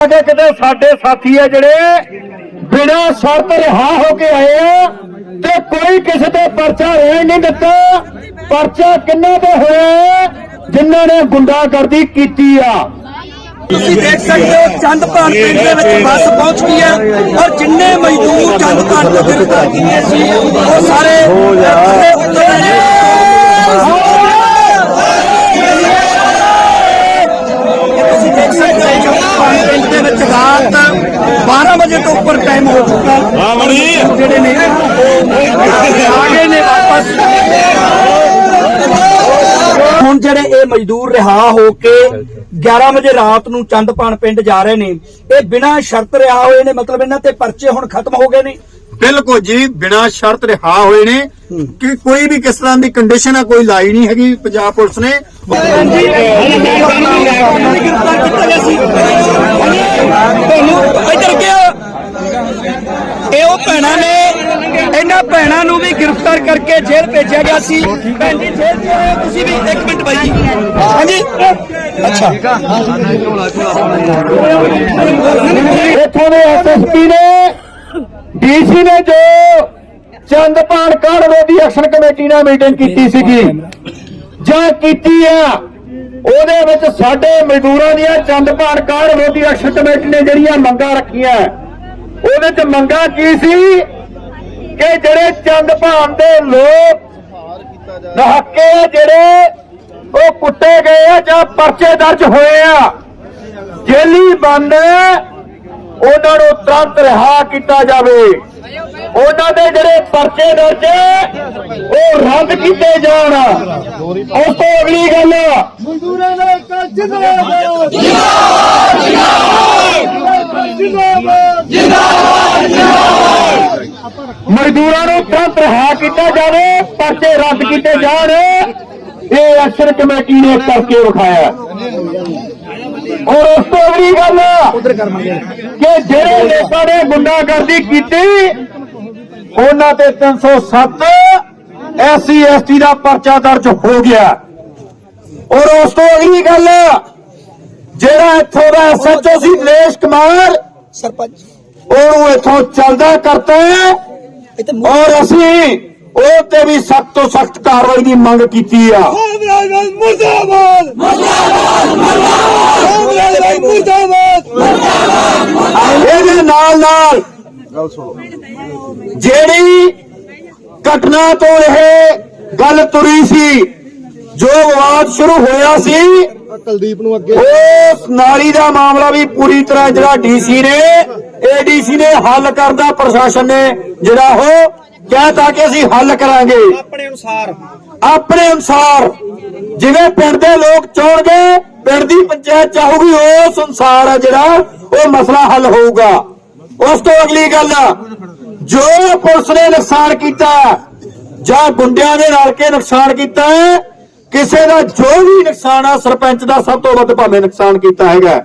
ਕਿ ਕਿਤੇ ਸਾਡੇ ਸਾਥੀ ਆ ਜਿਹੜੇ ਬਿਨਾਂ ਸ਼ਰਤ ਰਿਹਾ ਹੋ ਕੇ ਆਏ ਆ ਤੇ ਕੋਈ ਕਿਸੇ ਤੇ ਪਰਚਾ ਰਹਿ ਨਹੀਂ ਦਿੱਤਾ। ਪਰਚਾ ਕਿੰਨਾ ਤੇ ਹੋਇਆ ਜਿਨ੍ਹਾਂ ਨੇ ਗੁੰਡਾਗਰਦੀ ਕੀਤੀ ਆ। ਤੁਸੀਂ ਦੇਖ ਸਕਦੇ ਹੋ ਚੰਦਪਾਨ ਪਿੰਡ ਦੇ ਵਿੱਚ ਬੱਸ ਪਹੁੰਚ ਗਈ ਹੈ ਔਰ ਜਿੰਨੇ ਮਜ਼ਦੂਰ ਚੰਦਪਾਨ ਤੋਂ ਗ੍ਰਿਫਤਾਰ ਕੀਤੇ ਸੀ, ਉਹ ਸਾਰੇ ਥੱਲੇ ਉਤਰ ਰਹੇ ਨੇ। ਇਹ ਤੁਸੀਂ ਦੇਖ ਸਕਦੇ ਹੋ ਚੰਦਪਾਨ ਪਿੰਡ ਦੇ ਵਿੱਚ ਰਾਤ 12 ਵਜੇ ਤੋਂ ਉੱਪਰ ਟਾਈਮ ਹੋ ਚੁੱਕਾ ਹੈ ਜਿਹੜੇ ਨੇ ਉਹ ਆ ਗਏ ਨੇ ਵਾਪਸ ਹੁਣ ਜਿਹੜੇ ਇਹ ਮਜ਼ਦੂਰ ਰਿਹਾ ਹੋ ਕੇ 11 ਵਜੇ ਰਾਤ ਨੂੰ ਚੰਦਪਾਨ ਪਿੰਡ ਜਾ ਰਹੇ ਨੇ। ਇਹ ਬਿਨਾਂ ਸ਼ਰਤ ਰਿਹਾ ਹੋਏ ਨੇ ਮਤਲਬ ਇਹਨਾਂ ਤੇ ਪਰਚੇ ਹੁਣ ਖਤਮ ਹੋ ਗਏ ਨੇ। ਬਿਲਕੁਲ ਜੀ ਬਿਨਾਂ ਸ਼ਰਤ ਰਿਹਾ ਹੋਏ ਨੇ। ਕਿ ਕੋਈ ਵੀ ਕਿਸ ਤਰ੍ਹਾਂ ਦੀ ਕੰਡੀਸ਼ਨ ਹੈ ਕੋਈ ਲਾਈ ਨਹੀਂ ਹੈਗੀ ਪੰਜਾਬ ਪੁਲਿਸ ਨੇ। ਗ੍ਰਿਫਤਾਰ ਕੀਤਾ ਗਿਆ ਸੀ ਤੁਹਾਨੂੰ ਇੱਧਰ ਗਿਆ ਇਹ ਉਹ ਭੈਣਾਂ ਨੇ ਇਹਨਾਂ ਭੈਣਾਂ ਨੂੰ ਵੀ ਗ੍ਰਿਫਤਾਰ ਕਰਕੇ ਜੇਲ੍ਹ ਭੇਜਿਆ ਗਿਆ ਸੀ। ਭੈਣ ਜੀ ਜੇਲ੍ਹ ਚ ਤੁਸੀਂ ਵੀ ਇੱਕ ਮਿੰਟ ਬਾਈ ਅੱਛਾ। ਇੱਥੋਂ ਦੇ ਐਸਐਸਪੀ ਨੇ ਡੀਸੀ ਨੇ ਜੋ ਚੰਦਪਾਨ ਕਾਂਡ ਵਿਰੋਧੀ ਐਕਸ਼ਨ ਕਮੇਟੀ ਨਾਲ ਮੀਟਿੰਗ ਕੀਤੀ ਸੀਗੀ ਜਾਂ ਕੀਤੀ ਆ ਉਹਦੇ ਵਿੱਚ ਸਾਡੇ ਮਜ਼ਦੂਰਾਂ ਦੀਆਂ ਚੰਦਪਾਨ ਕਾਂਡ ਵਿਰੋਧੀ ਐਕਸ਼ਨ ਕਮੇਟੀ ਨੇ ਜਿਹੜੀਆਂ ਮੰਗਾਂ ਰੱਖੀਆਂ ਉਹਦੇ ਚ ਮੰਗਾਂ ਕੀ ਸੀ? ਕਿ ਜਿਹੜੇ ਚੰਦਪਾਨ ਦੇ ਲੋਕ ਨਹੱਕੇ ਜਿਹੜੇ ਉਹ ਕੁੱਟੇ ਗਏ ਆ ਜਾਂ ਪਰਚੇ ਦਰਜ ਹੋਏ ਆ। ਜੇਲੀ ਬੰਦ ਉਹਨਾਂ ਨੂੰ ਤੁਰੰਤ ਰਿਹਾ ਕੀਤਾ ਜਾਵੇ। ਉਹਨਾਂ ਦੇ ਜਿਹੜੇ ਪਰਚੇ ਦਰਜ ਉਹ ਰੱਦ ਕੀਤੇ ਜਾਣ। ਉਸ ਤੋਂ ਅਗਲੀ ਗੱਲ ਮਜ਼ਦੂਰਾਂ ਦਾ ਇੱਕ ਜਿੰਦਾਬਾਦ। ਮਜ਼ਦੂਰਾਂ ਨੂੰ ਤੁਰੰਤ ਰਿਹਾ ਕੀਤਾ ਜਾਵੇ ਪਰਚੇ ਰੱਦ ਕੀਤੇ ਜਾਣ। ਇਹ ਐਕਸ਼ਨ ਕਮੇਟੀ ਨੇ ਕਰਕੇ ਵਿਖਾਇਆ ਔਰ ਉਸ ਤੋਂ ਅਗਲੀ ਗੱਲ ਕਿ ਜਿਹੜੇ ਲੋਕਾਂ ਨੇ ਗੁੰਡਾਗਰਦੀ ਕੀਤੀ ਉਹਨਾਂ ਤੇ 307 ਐਸਸੀ ਐਸਟੀ ਦਾ ਪਰਚਾ ਦਰਜ ਹੋ ਗਿਆ। ਔਰ ਉਸ ਤੋਂ ਅਗਲੀ ਗੱਲ ਜਿਹੜਾ ਇੱਥੋਂ ਦਾ ਐਸਐਚਓ ਸੀ ਦਿਨੇਸ਼ ਕੁਮਾਰ ਸਰਪੰਚ। ਉਹਨੂੰ ਇੱਥੋਂ ਚੱਲਦਾ ਕਰਤਾ ਔਰ ਅਸੀਂ ਉਹ ਤੇ ਵੀ ਸਖਤ ਤੋਂ ਸਖਤ ਕਾਰਵਾਈ ਦੀ ਮੰਗ ਕੀਤੀ ਆ। ਮੁਰਦਾਬਾਦ। ਮੁਰਦਾਬਾਦ ਮੁਰਦਾਬਾਦ। ਮੁਰਦਾਬਾਦ ਇਹਦੇ ਨਾਲ ਨਾਲ ਜਿਹੜੀ ਘਟਨਾ ਤੋਂ ਇਹ ਗੱਲ ਤੁਰੀ ਸੀ ਜੋ ਵਿਵਾਦ ਸ਼ੁਰੂ ਹੋਇਆ ਸੀ ਕੁਲਦੀਪ ਨੂੰ ਅੱਗੇ। ਉਸ ਨਾਲੀ ਦਾ ਮਾਮਲਾ ਵੀ ਪੂਰੀ ਤਰ੍ਹਾਂ ਜਿਹੜਾ ਡੀਸੀ ਨੇ ਏਡੀਸੀ ਨੇ ਹੱਲ ਕਰਦਾ ਪ੍ਰਸ਼ਾਸਨ ਨੇ ਜਿਹੜਾ ਉਹ ਕਹਿਤਾ ਕਿ ਅਸੀਂ ਹੱਲ ਕਰਾਂਗੇ। ਆਪਣੇ ਅਨੁਸਾਰ। ਆਪਣੇ ਅਨੁਸਾਰ। ਜਿਵੇਂ ਪਿੰਡ ਦੇ ਲੋਕ ਚਾਹਣਗੇ ਪਿੰਡ ਦੀ ਪੰਚਾਇਤ ਚਾਹੂਗੀ ਉਸ ਅਨੁਸਾਰ ਆ ਜਿਹੜਾ ਉਹ ਮਸਲਾ ਹੱਲ ਹੋਊਗਾ। ਉਸ ਤੋਂ ਅਗਲੀ ਗੱਲ ਜੋ ਪੁਲਿਸ ਨੇ ਨੁਕਸਾਨ ਕੀਤਾ ਜਾਂ ਗੁੰਡਿਆਂ ਦੇ ਰਲ ਕੇ ਨੁਕਸਾਨ ਕੀਤਾ ਕਿਸੇ ਦਾ ਜੋ ਵੀ ਨੁਕਸਾਨ ਆ ਸਰਪੰਚ ਦਾ ਸਭ ਤੋਂ ਵੱਧ ਭਾਵੇਂ ਨੁਕਸਾਨ ਕੀਤਾ ਹੈਗਾ।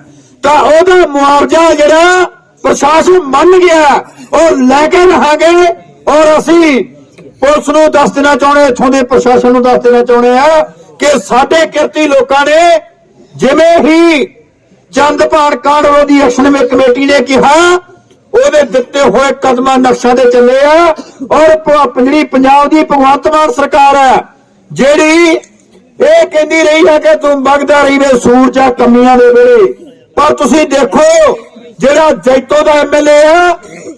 ਤਾਂ ਉਹਦਾ ਮੁਆਵਜ਼ਾ ਜਿਹੜਾ ਪ੍ਰਸ਼ਾਸਨ ਮੰਨ ਗਿਆ ਉਹ ਲੈ ਕੇ ਰਹਾਂਗੇ। ਔਰ ਅਸੀਂ ਪੁਲਿਸ ਨੂੰ ਦੱਸ ਦੇਣਾ ਚਾਹੁੰਦੇ ਇੱਥੋਂ ਦੇ ਪ੍ਰਸ਼ਾਸਨ ਨੂੰ ਦੱਸ ਦੇਣਾ ਚਾਹੁੰਦੇ ਆ ਕਿ ਸਾਡੇ ਕਿਰਤੀ ਲੋਕਾਂ ਨੇ ਜਿਵੇਂ ਹੀ ਚੰਦਪਾਨ ਕਾਂਡ ਵਿਰੋਧੀ ਐਕਸ਼ਨ ਕਮੇਟੀ ਨੇ ਕਿਹਾ, ਉਹਦੇ ਦਿੱਤੇ ਹੋਏ ਕਦਮਾਂ ਨਕਸ਼ਾਂ ਤੇ ਚੱਲੇ ਆ। ਔਰ ਪ- ਜਿਹੜੀ ਪੰਜਾਬ ਦੀ ਭਗਵੰਤ ਮਾਨ ਸਰਕਾਰ ਹੈ, ਜਿਹੜੀ ਇਹ ਕਹਿੰਦੀ ਰਹੀ ਹੈ ਕਿ ਤੂੰ ਵਗਦਾ ਰਹੀ ਵੇ ਸੂਰਜਾ ਕਮੀਆਂ ਦੇ ਵੇਲੇ। ਪਰ ਤੁਸੀਂ ਦੇਖੋ, ਜਿਹੜਾ ਜੈਤੋ ਦਾ ਐਮਐਲਏ ਆ,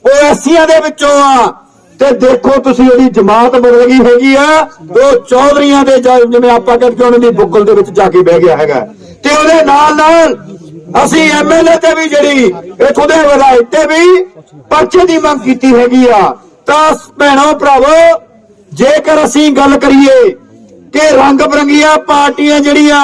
ਉਹ ਐਸੀਆਂ ਦੇ ਵਿੱਚੋਂ ਆ। ਤੇ ਦੇਖੋ ਤੁਸੀਂ ਉਹਦੀ ਜਮਾਤ ਬਦਲ ਗਈ ਹੈਗੀ ਆ, ਉਹ ਚੌਧਰੀਆਂ ਦੇ ਜਿਵੇਂ ਆਪਾਂ ਕਹਿੰਦੇ ਉਹਨਾਂ ਦੀ ਬੁੱਕਲ ਦੇ ਵਿੱਚ ਜਾ ਕੇ ਬਹਿ ਗਿਆ ਹੈਗਾ। ਤੇ ਉਹਦੇ ਨਾਲ ਨਾਲ ਅਸੀਂ ਐਮਐਲਏ ਤੇ ਵੀ ਜਿਹੜੀ ਇਥੋਂ ਦੇ ਵਿਧਾਇਕ ਤੇ ਵੀ ਪਰਚੇ ਦੀ ਮੰਗ ਕੀਤੀ ਹੈਗੀ ਆ। ਤਾਂ ਭੈਣੋ ਭਰਾਵੋ, ਜੇਕਰ ਅਸੀਂ ਗੱਲ ਕਰੀਏ ਕਿ ਰੰਗ ਬਰੰਗੀਆਂ ਪਾਰਟੀਆਂ ਜਿਹੜੀਆਂ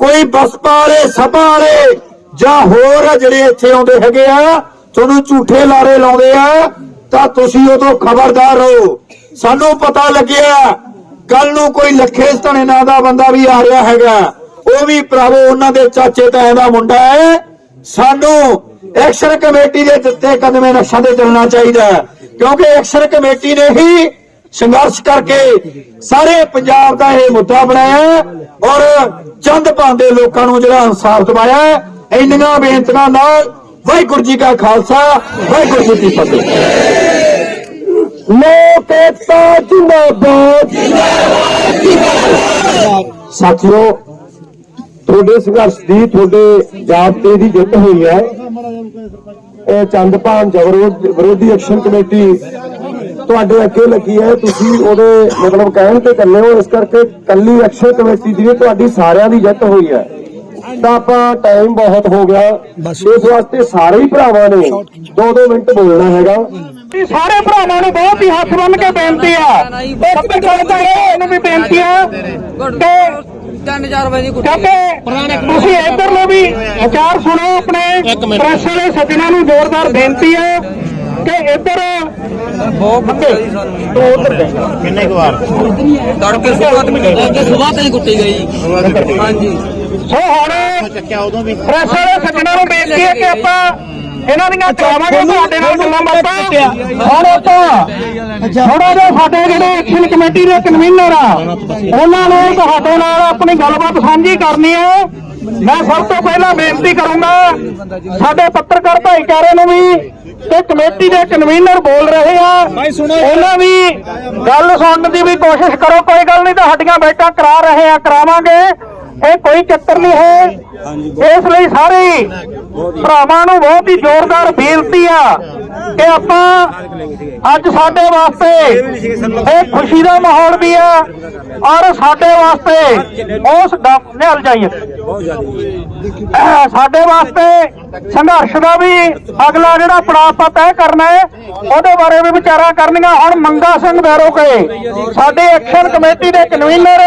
ਕੋਈ ਬਸਪਾ ਵਾਲੇ, ਸਭਾ ਵਾਲੇ ਜਾਂ ਹੋਰ ਜਿਹੜੇ ਇੱਥੇ ਆਉਂਦੇ ਹੈਗੇ ਆ, ਤੁਹਾਨੂੰ ਝੂਠੇ ਲਾਰੇ ਲਾਉਂਦੇ ਆ ਤਾਂ ਤੁਸੀਂ ਉਦੋਂ ਖਬਰਦਾਰ ਰਹੋ। ਸਾਨੂੰ ਪਤਾ ਲੱਗਿਆ ਕੱਲ ਨੂੰ ਕੋਈ ਲੱਖੇ ਸਤਣੇ ਨਾਂ ਦਾ ਬੰਦਾ ਵੀ ਆ ਰਿਹਾ ਹੈਗਾ। ਉਹ ਵੀ ਭਰਾਵੋ, ਉਹਨਾਂ ਦੇ ਚਾਚੇ ਤਾਏ ਦਾ ਮੁੰਡਾ ਹੈ। ਸਾਨੂੰ ਐਕਸ਼ਨ ਕਮੇਟੀ ਦੇ ਦਿੱਤੇ ਕਦਮੇ ਨਕਸ਼ਾ ਤੇ ਚੱਲਣਾ ਚਾਹੀਦਾ ਕਿਉਂਕਿ ਐਕਸ਼ਨ ਕਮੇਟੀ ਨੇ ਹੀ ਸੰਘਰਸ਼ ਕਰਕੇ ਸਾਰੇ ਪੰਜਾਬ ਦਾ ਇਹ ਮੁੱਦਾ ਬਣਾਇਆ ਔਰ ਚੰਦ ਭਾਂਦੇ ਲੋਕਾਂ ਨੂੰ ਜਿਹੜਾ ਇਨਸਾਫ ਦਵਾਇਆ ਇੰਨੀਆਂ ਬੇਨਤੀਆਂ ਨਾਲ ਵਾਹਿਗੁਰੂ ਜੀ ਕਾ ਖਾਲਸਾ, ਵਾਹਿਗੁਰੂ ਜੀ ਕੀ ਫਤਿਹ। ਲੋਕ ਏਕਤਾ ਜਿੰਦਾਬਾਦ। ਸਾਥੀਓ, ਤੁਹਾਡੇ ਸੰਘਰਸ਼ ਦੀ ਤੁਹਾਡੇ ਜਾਬਤੇ ਦੀ ਜਿੱਤ ਹੋਈ ਹੈ। ਇਹ ਚੰਦਪਾਨ ਜਬਰ ਵਿਰੋਧੀ ਐਕਸ਼ਨ ਕਮੇਟੀ ਤੁਹਾਡੇ ਅੱਗੇ ਲੱਗੀ ਹੈ। ਤੁਸੀਂ ਉਹਦੇ ਮਤਲਬ ਕਹਿਣ ਤੇ ਕੱਲੇ ਹੋ, ਇਸ ਕਰਕੇ ਕੱਲੀ ਐਕਸ਼ਨ ਕਮੇਟੀ ਦੀ ਤੁਹਾਡੀ ਸਾਰਿਆਂ ਦੀ ਜਿੱਤ ਹੋਈ ਹੈ। ਤਾਂ ਆਪਾਂ ਟਾਈਮ ਬਹੁਤ ਹੋ ਗਿਆ। ਇਸ ਵਾਸਤੇ ਸਾਰੇ ਹੀ ਭਰਾਵਾਂ ਨੇ 2-2 ਮਿੰਟ ਬੋਲਣਾ ਹੈਗਾ। ਸਾਰੇ ਭਰਾਵਾਂ ਨੂੰ ਬਹੁਤ ਹੀ ਹੱਥ ਬੰਨ ਕੇ ਬੇਨਤੀ ਆ। ਪੱਤਰਕਾਰਾਂ ਨੂੰ ਵੀ ਬੇਨਤੀ ਆ ਕਿ ਤਿੰਨ ਚਾਰ ਵਜੇ ਦੀ ਕੁੱਟੀ ਕਿਉਂਕਿ ਤੁਸੀਂ ਇੱਧਰ ਨੂੰ ਵੀ ਵਿਚਾਰ ਸੁਣੋ ਆਪਣੇ ਪ੍ਰੈਸ ਵਾਲੇ ਸੱਜਣਾ ਨੂੰ ਜ਼ੋਰਦਾਰ ਬੇਨਤੀ ਹੈ ਕਿ ਇੱਧਰ ਬਹੁਤ ਬੰਦੇ ਤੋਂ ਉੱਧਰ ਕਿੰਨੇ ਕੁ ਵਾਰ? ਤੜਕੇ ਸੁਬਾਹ ਤੇ ਸੁਬਾਹ ਤੇ ਕੁੱਟੀ ਗਈ। ਹਾਂਜੀ। ਸੋ ਹੁਣ ਚੱਕਿਆ ਉਦੋਂ ਵੀ। ਪ੍ਰੈਸ ਵਾਲੇ ਸੱਜਣਾ ਨੂੰ ਬੇਨਤੀ ਹੈ ਕਿ ਆਪਾਂ ਇਹਨਾਂ ਦੀਆਂ ਕਰਾਵਾਂਗੇ ਤੁਹਾਡੇ ਨਾਲ ਗੱਲਾਂ ਬਾਤਾਂ। ਹੁਣ ਆਪਾਂ ਥੋੜਾ ਜਿਹਾ ਸਾਡੇ ਜਿਹੜੇ ਐਕਸ਼ਨ ਕਮੇਟੀ ਦੇ ਕਨਵੀਨਰ ਆ ਉਹਨਾਂ ਨੇ ਤੁਹਾਡੇ ਨਾਲ ਆਪਣੀ ਗੱਲਬਾਤ ਸਾਂਝੀ ਕਰਨੀ ਹੈ। ਮੈਂ ਸਭ ਤੋਂ ਪਹਿਲਾਂ ਬੇਨਤੀ ਕਰੂੰਗਾ ਸਾਡੇ ਪੱਤਰਕਾਰ ਭਾਈਚਾਰੇ ਨੂੰ ਵੀ ਤੇ ਕਮੇਟੀ ਦੇ ਕਨਵੀਨਰ ਬੋਲ ਰਹੇ ਆ। ਉਹਨਾਂ ਵੀ ਗੱਲ ਸੁਣਨ ਦੀ ਵੀ ਕੋਸ਼ਿਸ਼ ਕਰੋ ਕੋਈ ਗੱਲ ਨਹੀਂ ਤੁਹਾਡੀਆਂ ਬੈਠਾਂ ਕਰਾ ਰਹੇ ਆ ਕਰਾਵਾਂਗੇ। ਇਹ ਕੋਈ ਚੱਕਰ ਨਹੀਂ ਹੈ। ਇਸ ਲਈ ਸਾਰੇ ਭਰਾਵਾਂ ਨੂੰ ਬਹੁਤ ਹੀ ਜ਼ੋਰਦਾਰ ਬੇਨਤੀ ਆ ਕਿ ਆਪਾਂ ਅੱਜ ਸਾਡੇ ਵਾਸਤੇ ਇਹ ਖੁਸ਼ੀ ਦਾ ਮਾਹੌਲ ਵੀ ਆ ਔਰ ਸਾਡੇ ਵਾਸਤੇ ਉਸ ਨਿਹਲ ਜਾਈਏ। ਸਾਡੇ ਵਾਸਤੇ ਸੰਘਰਸ਼ ਦਾ ਵੀ ਅਗਲਾ ਜਿਹੜਾ ਪੜਾਅ ਆਪਾਂ ਤੈਅ ਕਰਨਾ ਹੈ ਉਹਦੇ ਬਾਰੇ ਵੀ ਵਿਚਾਰਾਂ ਕਰਨੀਆਂ। ਹੁਣ ਮੰਗਾ ਸਿੰਘ ਬੈਰੋਕੇ ਸਾਡੇ ਐਕਸ਼ਨ ਕਮੇਟੀ ਦੇ ਕਨਵੀਨਰ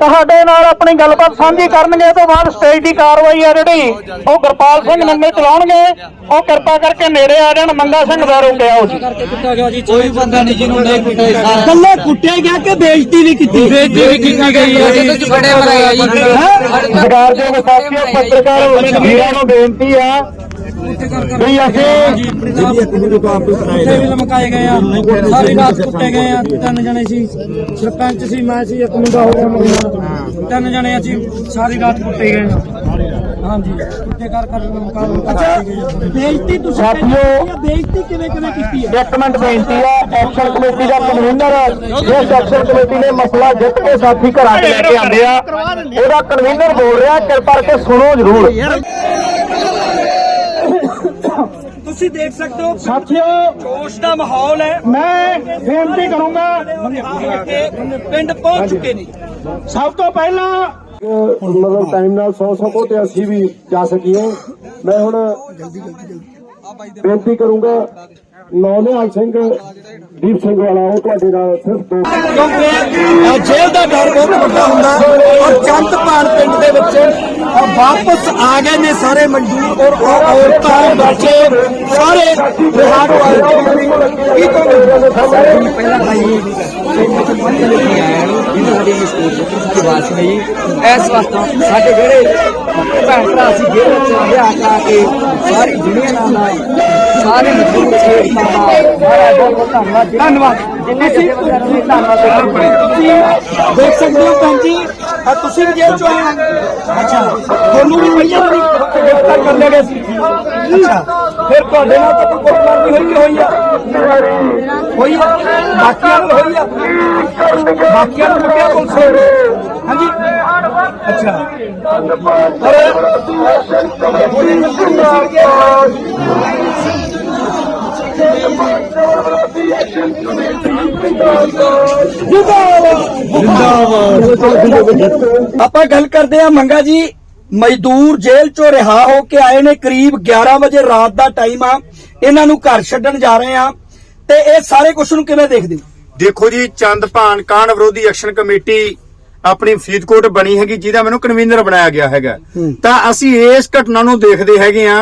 ਤੁਹਾਡੇ ਨਾਲ ਆਪਣੀ ਗੱਲਬਾਤ ਸਾਂਝੀ ਕਰਨਗੇ ਤੋਂ ਬਾਅਦ ਸਟੇਜ ਦੀ ਕਾਰਵਾਈ ਆ ਜਿਹੜੀ। ਉਹ ਗੁਰਪਾਲ ਸਿੰਘ ਨੰਗੇ ਚਲਾਉਣਗੇ। ਉਹ ਕਿਰਪਾ ਕਰਕੇ ਨੇੜੇ ਆ ਜਾਣ ਮੰਗਾ ਸਿੰਘ ਬੈਰੋਕੇ ਆਓ ਜੀ ਕੋਈ ਬੰਦਾ ਨਹੀਂ ਜਿਹਨੂੰ ਨਹੀਂ ਕੁੱਟਿਆ ਸਾਰਾ ਕੱਲੇ ਕੁੱਟਿਆ ਗਿਆ ਕਿ ਬੇਇੱਜ਼ਤੀ ਵੀ ਕੀਤੀ? ਬੇਇੱਜ਼ਤੀ ਵੀ ਕੀਤੀ ਗਈ ਹੈ? ਜੀ ਸਰਕਾਰ ਦੇ ਸਾਥੀਓ ਪੱਤਰਕਾਰ ਵੀਰਾਂ ਨੂੰ ਬੇਨਤੀ ਆ ਵੀ ਅਸੀਂ ਉੱਥੇ ਵੀ ਲਮਕਾਏ ਗਏ ਆ। ਸਾਰੀ ਰਾਤ ਕੁੱਟੇ ਗਏ ਆ। ਤਿੰਨ ਜਣੇ ਸੀ ਸਰਪੰਚ ਸੀ ਮੈਂ ਸੀ ਇੱਕ ਮੁੰਡਾ ਹੋਰ ਮੁੰਡਾ। ਤਿੰਨ ਜਣੇ ਅਸੀਂ ਸਾਰੀ ਰਾਤ ਕੁੱਟੇ ਗਏ ਆ। ਹਾਂਜੀ ਕੁੱਟੇ ਕਰ ਕਰ ਲਮਕਾ ਲਮਕਾ ਦਿੱਤੇ ਗਏ ਆ। ਬੇਇੱਜ਼ਤੀ ਤੁਸੀਂ ਸਾਥੀਓ ਬੇਇੱਜ਼ਤੀ ਕਿਵੇਂ ਕਿਵੇਂ ਕੀਤੀ ਹੈ? ਇੱਕ ਮਿੰਟ ਬੇਨਤੀ ਹੈ ਐਕਸ਼ਨ ਕਮੇਟੀ ਦਾ ਕਨਵੀਨਰ ਜਿਸ ਐਕਸ਼ਨ ਕਮੇਟੀ ਨੇ ਮਸਲਾ ਜਿੱਤ ਕੇ ਸਾਥੀ ਘਰਾਂ 'ਚ ਲੈ ਕੇ ਆਂਦੇ ਆ ਉਹਦਾ ਕਨਵੀਨਰ ਬੋਲ ਰਿਹਾ ਕਿਰਪਾ ਕਰਕੇ ਸੁਣੋ ਜ਼ਰੂਰ। ਤੁਸੀਂ ਦੇਖ ਸਕਦੇ ਹੋ ਸਾਥੀਓ ਜੋਸ਼ ਦਾ ਮਾਹੌਲ ਹੈ। ਮੈਂ ਬੇਨਤੀ ਕਰੂੰਗਾ। ਪਿੰਡ ਪਹੁੰਚ ਚੁੱਕੇ ਨੇ। ਸਭ ਤੋਂ ਪਹਿਲਾਂ ਮਤਲਬ ਟਾਈਮ ਨਾਲ 100 100 ਤੇ ਅਸੀਂ ਵੀ ਜਾ ਸਕੀਏ। ਮੈਂ ਹੁਣ ਬੇਨਤੀ ਕਰੂੰਗਾ ਨੌਨਿਹਾਲ ਸਿੰਘ ਦੀਪ ਸਿੰਘ ਵਾਲਾ ਉਹ ਤੁਹਾਡੇ ਨਾਲ ਸਿਰਫ ਦੋ ਕਿਉਂਕਿ ਜੇਲ੍ਹ ਦਾ ਡਰ ਬਹੁਤ ਵੱਡਾ ਹੁੰਦਾ ਔਰ ਚੰਦਪਾਨ ਪਿੰਡ ਦੇ ਵਿੱਚ ਵਾਪਸ ਆ ਗਏ ਨੇ ਸਾਰੇ ਮਜ਼ਦੂਰ ਔਰ ਔਰ ਔਰਤਾਂ ਬੱਚੇ ਸਾਰੇ ਹੋ ਆਏ ਕੀ ਕਹੋਗੇ? ਪਹਿਲਾਂ ਭਾਈ ਇਸ ਵਾਸਤੇ ਸਾਡੇ ਜਿਹੜੇ ਭੈਣ ਭਰਾ ਸੀ ਜੇਲ੍ਹ ਵਿੱਚ ਕਰਾ ਕੇ ਸਾਰੀ ਦੁਨੀਆ ਨਾਲ ਆਏ। ਸਾਰੇ ਮਜ਼ਦੂਰ ਛੇੜ ਸਾਰਾ ਬਹੁਤ ਬਹੁਤ ਧੰਨਵਾਦ ਧੰਨਵਾਦ। ਜਿੰਨੇ ਤੁਸੀਂ ਤੁਸੀਂ ਧੰਨਵਾਦ ਤੁਸੀਂ ਦੇਖ ਸਕਦੇ ਹੋ ਭੈਣ ਜੀ ਅਹ, ਤੁਸੀਂ ਵੀ ਜੇਲ੍ਹ ਚੋਂ ਆਏ ਹੋ। ਅੱਛਾ। ਤੁਹਾਨੂੰ ਵੀ ਪਹਿਲਾਂ ਵੀ ਗ੍ਰਿਫਤਾਰ ਕਰ ਲਿਆ ਗਿਆ ਸੀ। ਅੱਛਾ। ਫਿਰ ਤੁਹਾਡੇ ਨਾਲ ਤਾਂ ਕੋਈ ਕੁੱਟਮਾਰ ਵੀ ਹੋਈ ਹੋਈ ਆ। ਹੋਈ ਆ। ਬਾਕੀਆਂ ਨਾਲ ਹੋਈ ਆ। ਬਾਕੀਆਂ ਨੂੰ ਲੁੱਟਿਆ ਪੁਲਿਸ ਹਾਂਜੀ। ਆਪਾਂ ਗੱਲ ਕਰਦੇ ਆ ਮੰਗਾ ਜੀ ਮਜ਼ਦੂਰ ਜੇਲ੍ਹ ਚੋਂ ਰਿਹਾ ਹੋ ਕੇ ਆਏ ਨੇ ਕਰੀਬ 11 ਵਜੇ ਰਾਤ ਦਾ ਟਾਈਮ ਆ। ਇਹਨਾਂ ਨੂੰ ਘਰ ਛੱਡਣ ਜਾ ਰਹੇ ਆ ਤੇ ਇਹ ਸਾਰੇ ਕੁਝ ਨੂੰ ਕਿਵੇਂ ਦੇਖਦੇ ਦੇਖੋ ਜੀ ਚੰਦਪਾਨ ਕਾਂਡ ਵਿਰੋਧੀ ਐਕਸ਼ਨ ਕਮੇਟੀ ਆਪਣੀ ਫਰੀਦਕੋਟ ਬਣੀ ਹੈਗੀ ਜਿਹਦਾ ਮੈਨੂੰ ਕਨਵੀਨਰ ਬਣਾਇਆ ਗਿਆ ਹੈਗਾ। ਤਾਂ ਅਸੀਂ ਇਸ ਘਟਨਾ ਨੂੰ ਦੇਖਦੇ ਹੈਗੇ ਆ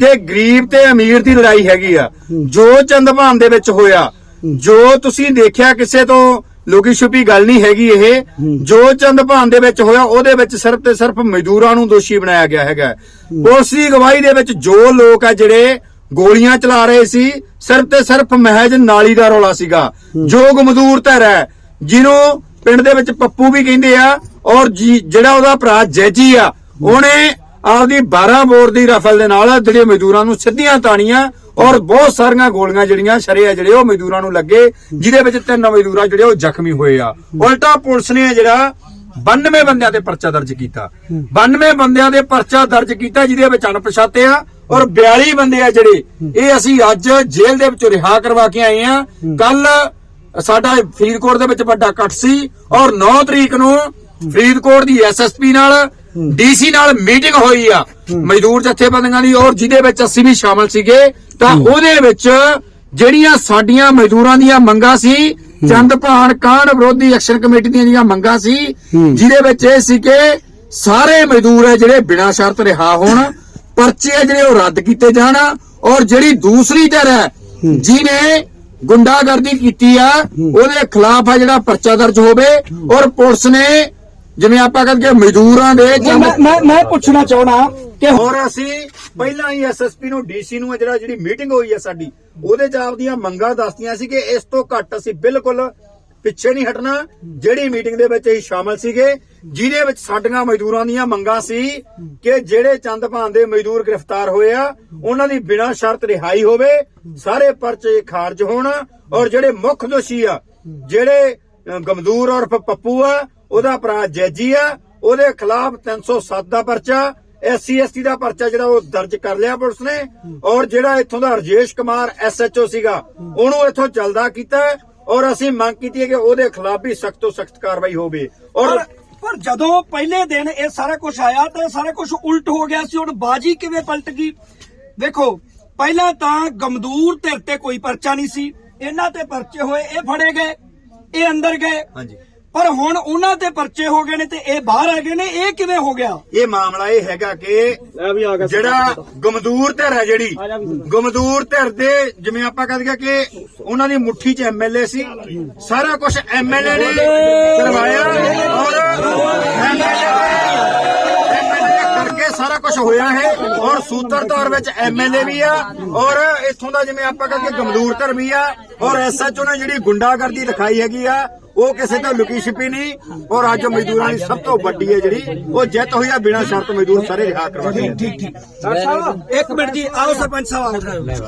ਕਿ ਗਰੀਬ ਤੇ ਅਮੀਰ ਦੀ ਲੜਾਈ ਹੈਗੀ ਆ। ਜੋ ਚੰਦਪਾਨ ਦੇ ਵਿੱਚ ਹੋਇਆ ਜੋ ਤੁਸੀਂ ਦੇਖਿਆ ਕਿਸੇ ਤੋਂ, ਲੋਕੀ ਛੁਪੀ ਗੱਲ ਨਹੀਂ ਹੈਗੀ ਇਹ। ਜੋ ਚੰਦਪਾਨ ਦੇ ਵਿੱਚ ਹੋਇਆ, ਉਹਦੇ ਵਿੱਚ ਸਿਰਫ ਤੇ ਸਿਰਫ ਮਜ਼ਦੂਰਾਂ ਨੂੰ ਦੋਸ਼ੀ ਬਣਾਇਆ ਗਿਆ ਹੈਗਾ। ਪੁਲਿਸ ਦੀ ਗਵਾਹੀ ਦੇ ਵਿੱਚ ਜੋ ਲੋਕ ਆ ਜਿਹੜੇ ਗੋਲੀਆਂ ਚਲਾ ਰਹੇ ਸੀ, ਸਿਰਫ ਤੇ ਸਿਰਫ ਮਹਿਜ ਨਾਲੀ ਦਾ ਰੌਲਾ ਸੀਗਾ। ਜੋਗ ਮਜ਼ਦੂਰ ਧਰ ਹੈ, ਜਿਹਨੂੰ ਪਿੰਡ ਦੇ ਵਿੱਚ ਪੱਪੂ ਵੀ ਕਹਿੰਦੇ ਆ, ਔਰ ਜਿਹੜਾ ਉਹਦਾ ਭਰਾ ਜੈਜੀ ਆ, ਉਹਨੇ ਆਪਦੀ 12 ਬੋਰ ਦੀ ਰਫਲ ਦੇ ਨਾਲ ਜਿਹੜੇ ਮਜ਼ਦੂਰਾਂ ਨੂੰ ਸਿੱਧੀਆਂ ਤਾਣੀਆਂ ਔਰ ਬਹੁਤ ਸਾਰੀਆਂ ਗੋਲੀਆਂ ਜਿਹੜੀਆਂ ਸ਼ਰੇ ਆ ਜਿਹੜੇ ਉਹ ਮਜ਼ਦੂਰਾਂ ਨੂੰ ਲੱਗੇ, ਜਿਹਦੇ ਵਿੱਚ ਤਿੰਨ ਮਜ਼ਦੂਰਾਂ ਜਿਹੜੇ ਉਹ ਜ਼ਖਮੀ ਹੋਏ ਆ। ਉਲਟਾ ਪੁਲਿਸ ਨੇ ਜਿਹੜਾ 92 ਬੰਦਿਆਂ ਤੇ ਪਰਚਾ ਦਰਜ ਕੀਤਾ। 92 ਬੰਦਿਆਂ ਦੇ ਪਰਚਾ ਦਰਜ ਕੀਤਾ, ਜਿਹਦੇ ਵਿੱਚ ਅਣਪਛਾਤੇ ਆ ਔਰ 42 ਬੰਦੇ ਆ ਜਿਹੜੇ, ਇਹ ਅਸੀਂ ਅੱਜ ਜੇਲ੍ਹ ਦੇ ਵਿੱਚੋਂ ਰਿਹਾ ਕਰਵਾ ਕੇ ਆਏ ਆ। ਕੱਲ ਸਾਡਾ ਫਰੀਦਕੋਟ ਦੇ ਵਿੱਚ ਵੱਡਾ ਇਕੱਠ ਸੀ ਔਰ 9 ਤਰੀਕ ਨੂੰ ਫਰੀਦਕੋਟ ਦੀ ਐਸਐਸਪੀ ਨਾਲ, ਡੀਸੀ ਨਾਲ ਮੀਟਿੰਗ ਹੋਈ ਆ। ਮਜ਼ਦੂਰ ਜਥੇਬੰਦੀਆਂ ਦੀ ਔਰ ਜਿਹਦੇ ਵਿੱਚ ਅਸੀਂ ਵੀ ਸ਼ਾਮਲ ਸੀਗੇ। ਤਾਂ ਉਹਦੇ ਵਿੱਚ ਜਿਹੜੀਆਂ ਸਾਡੀਆਂ ਮਜ਼ਦੂਰਾਂ ਦੀਆਂ ਮੰਗਾਂ ਸੀ ਚੰਦਪਾਨ ਕਾਂਡ ਵਿਰੋਧੀ ਐਕਸ਼ਨ ਕਮੇਟੀ ਦੀਆਂ ਜਿਹੜੀਆਂ ਮੰਗਾਂ ਸੀ ਜਿਹਦੇ ਵਿੱਚ ਇਹ ਸੀ ਕਿ ਸਾਰੇ ਮਜ਼ਦੂਰ ਹੈ ਜਿਹੜੇ ਬਿਨਾਂ ਸ਼ਰਤ ਰਿਹਾ ਹੋਣ ਪਰਚੇ ਆ ਜਿਹੜੇ ਉਹ ਰੱਦ ਕੀਤੇ ਜਾਣ ਔਰ ਜਿਹੜੀ ਦੂਸਰੀ ਧਿਰ ਹੈ ਜਿਹਨੇ ਗੁੰਡਾਗਰਦੀ ਕੀਤੀ ਆ ਉਹਦੇ ਖਿਲਾਫ ਆ ਜਿਹੜਾ ਪਰਚਾ ਦਰਜ ਹੋਵੇ ਔਰ ਪੁਲਿਸ ਨੇ ਜਿਵੇਂ ਆਪਾਂ ਕਹਿੰਦੇ ਮਜ਼ਦੂਰਾਂ ਦੇ ਮੈਂ ਮੈਂ ਪੁੱਛਣਾ ਚਾਹਣਾ ਕਿ ਔਰ ਅਸੀਂ ਪਹਿਲਾਂ ਹੀ ਐਸਐਸਪੀ ਨੂੰ ਡੀਸੀ ਨੂੰ ਜਿਹੜਾ ਜਿਹੜੀ ਮੀਟਿੰਗ ਹੋਈ ਹੈ ਸਾਡੀ, ਉਹਦੇ ਚ ਆਪਦੀਆਂ ਮੰਗਾਂ ਦੱਸਤੀਆਂ ਸੀ ਕਿ ਇਸ ਤੋਂ ਘੱਟ ਅਸੀਂ ਬਿਲਕੁਲ ਪਿੱਛੇ ਨਹੀਂ ਹਟਣਾ। ਜਿਹੜੀ ਮੀਟਿੰਗ ਦੇ ਵਿੱਚ ਅਸੀਂ ਸ਼ਾਮਲ ਸੀਗੇ, ਜਿਹਦੇ ਵਿੱਚ ਸਾਡੀਆਂ ਮਜ਼ਦੂਰਾਂ ਦੀਆਂ ਮੰਗਾਂ ਸੀ ਕਿ ਜਿਹੜੇ ਚੰਦਪਾਨ ਦੇ ਮਜ਼ਦੂਰ ਗ੍ਰਿਫਤਾਰ ਹੋਏ ਆ, ਉਹਨਾਂ ਦੀ ਬਿਨਾਂ ਸ਼ਰਤ ਰਿਹਾਈ ਹੋਵੇ, ਸਾਰੇ ਪਰਚੇ ਖਾਰਜ ਹੋਣ ਔਰ ਜਿਹੜੇ ਮੁੱਖ ਦੋਸ਼ੀ ਆ, ਜਿਹੜੇ ਗਮਦੂਰ ਔਰ ਪੱਪੂ ਆ, ਉਹਦਾ ਭਰਾ ਜੈਜੀ ਆ, ਉਹਦੇ ਖਿਲਾਫ 307 ਦਾ ਪਰਚਾ ਐਸਸੀ ਐਸਟੀ ਦਾ ਪਰਚਾ ਜਿਹੜਾ ਉਹ ਦਰਜ ਕਰ ਲਿਆ ਪੁਲਿਸ ਨੇ। ਔਰ ਜਿਹੜਾ ਇੱਥੋਂ ਦਾ ਰਜੇਸ਼ ਕੁਮਾਰ ਐਸਐਚਓ ਸੀਗਾ ਉਹਨੂੰ ਇੱਥੋਂ ਚਲਦਾ ਕੀਤਾ ਔਰ ਅਸੀਂ ਮੰਗ ਕੀਤੀ ਹੈ ਕਿ ਉਹਦੇ ਖਿਲਾਫ ਵੀ ਸਖਤ ਤੋਂ ਸਖਤ ਕਾਰਵਾਈ ਹੋਵੇ। ਔਰ ਪਰ ਜਦੋਂ ਪਹਿਲੇ ਦਿਨ ਇਹ ਸਾਰਾ ਕੁਝ ਆਇਆ ਤਾਂ ਸਾਰਾ ਕੁਝ ਉਲਟ ਹੋ ਗਿਆ ਸੀ। ਹੁਣ ਬਾਜੀ ਕਿਵੇਂ ਪਲਟ ਗਈ? ਵੇਖੋ ਪਹਿਲਾਂ ਤਾਂ ਗਮਦੂਰ ਧਿਰ ਤੇ ਕੋਈ ਪਰਚਾ ਨਹੀਂ ਸੀ। ਇਹਨਾਂ ਤੇ ਪਰਚੇ ਹੋਏ ਇਹ ਫੜੇ ਗਏ ਇਹ ਅੰਦਰ ਗਏ। ਹਾਂਜੀ। ਪਰ ਹੁਣ ਉਹਨਾਂ ਤੇ ਪਰਚੇ ਹੋ ਗਏ ਨੇ ਤੇ ਇਹ ਬਾਹਰ ਆ ਗਏ ਨੇ ਇਹ ਕਿਵੇਂ ਹੋ ਗਿਆ? ਇਹ ਮਾਮਲਾ ਇਹ ਹੈਗਾ ਕਿ ਜਿਹੜਾ ਗਮਦੂਰ ਧਿਰ ਹੈ ਜਿਹੜੀ ਗਮਦੂਰ ਧਿਰ ਦੇ ਜਿਵੇਂ ਆਪਾਂ ਕਹਿੰਦੇ ਕਿ ਉਹਨਾਂ ਦੀ ਮੁੱਠੀ 'ਚ ਐਮਐਲਏ ਸੀ ਸਾਰਾ ਕੁਝ ਐਮਐਲਏ ਨੇ ਕਰਵਾਇਆ ਔਰ ਐਮਐਲਏ ਕਰਕੇ ਸਾਰਾ ਕੁਝ ਹੋਇਆ ਹੈ ਔਰ ਸੂਤਰਧਾਰ ਵਿੱਚ ਐਮਐਲਏ ਵੀ ਆ ਔਰ ਇੱਥੋਂ ਦਾ ਜਿਵੇਂ ਆਪਾਂ ਕਹਿੰਦੇ ਗਮਦੂਰ ਧਿਰ ਵੀ ਆ ਔਰ ਐਸਐਚਓ ਨੇ ਜਿਹੜੀ ਗੁੰਡਾਗਰਦੀ ਦਿਖਾਈ ਹੈਗੀ ਆ ਉਹ ਕਿਸੇ ਤੋਂ ਲੁਕੀ ਛਿਪੀ ਨਹੀਂ। ਔਰ ਅੱਜ ਮਜ਼ਦੂਰਾਂ ਦੀ ਸਭ ਤੋਂ ਵੱਡੀ ਹੈ ਜਿਹੜੀ ਉਹ ਜਿੱਤ ਹੋਈ ਆ ਬਿਨਾਂ ਸ਼ਰਤ ਮਜ਼ਦੂਰ ਸਾਰੇ ਰਿਹਾ ਕਰਵਾ ਕੇ ਇੱਕ ਮਿੰਟ ਜੀ ਆਓ ਸਰਪੰਚ ਸਾਹਿਬ ਆਓ।